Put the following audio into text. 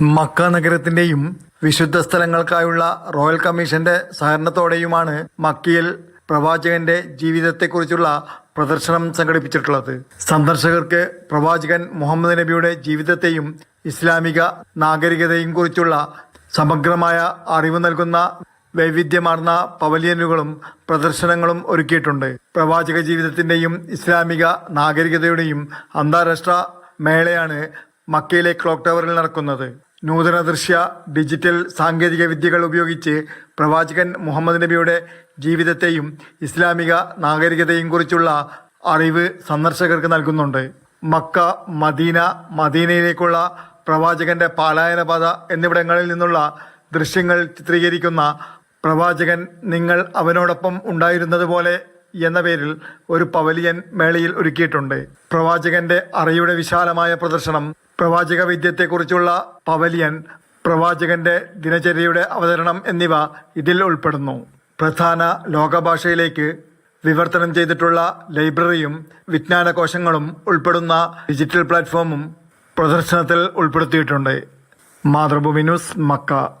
Mecca നഗരത്തിന്റെയും വിശുദ്ധ സ്ഥലങ്ങൾക്കായുള്ള royal കമ്മീഷന്റെ സഹകരണത്തോടെയുമാണ് മക്കയിൽ പ്രവാചകന്റെ ജീവിതത്തെക്കുറിച്ചുള്ള പ്രദർശനം സംഘടിപ്പിച്ചിട്ടുള്ളത്. സന്ദർശകർക്ക് പ്രവാചകൻ മുഹമ്മദ് നബിയുടെ ജീവിതത്തെയും ഇസ്ലാമിക നാഗരികതയും കുറിച്ചുള്ള സമഗ്രമായ അറിവ് നൽകുന്ന വൈവിധ്യമാർന്ന പവലിയനുകളും പ്രദർശനങ്ങളും ഒരുക്കിയിട്ടുണ്ട്. പ്രവാചക ജീവിതത്തിന്റെയും ഇസ്ലാമിക നാഗരികതയുടെയും അന്താരാഷ്ട്ര മേളയാണ് മക്കയിലെ ക്ലോക്ക് ടവറിൽ നടക്കുന്നത്. നൂതന ദൃശ്യ ഡിജിറ്റൽ സാങ്കേതിക വിദ്യകൾ ഉപയോഗിച്ച് പ്രവാചകൻ മുഹമ്മദ് നബിയുടെ ജീവിതത്തെയും ഇസ്ലാമിക നാഗരികതയും കുറിച്ചുള്ള അറിവ് സന്ദർശകർക്ക് നൽകുന്നുണ്ട്. മക്ക മദീന മദീനയിലേക്കുള്ള പ്രവാചകന്റെ പാലായന പാത എന്നിവിടങ്ങളിൽ നിന്നുള്ള ദൃശ്യങ്ങൾ ചിത്രീകരിക്കുന്ന പ്രവാചകൻ നിങ്ങൾ അവനോടൊപ്പം ഉണ്ടായിരുന്നത് പോലെ എന്ന പേരിൽ ഒരു പവലിയൻ മേളയിൽ ഒരുക്കിയിട്ടുണ്ട്. പ്രവാചകന്റെ അറിയുടെ വിശാലമായ പ്രദർശനം പ്രവാചക വിദ്യത്തെക്കുറിച്ചുള്ള പവലിയൻ പ്രവാചകന്റെ ദിനചര്യയുടെ അവതരണം എന്നിവ ഇതിൽ ഉൾപ്പെടുന്നു. പ്രധാന ലോകഭാഷയിലേക്ക് വിവർത്തനം ചെയ്തിട്ടുള്ള ലൈബ്രറിയും വിജ്ഞാനകോശങ്ങളും ഉൾപ്പെടുന്ന ഡിജിറ്റൽ പ്ലാറ്റ്ഫോമും പ്രദർശനത്തിൽ ഉൾപ്പെടുത്തിയിട്ടുണ്ട്. Mathrubhumi news Mecca.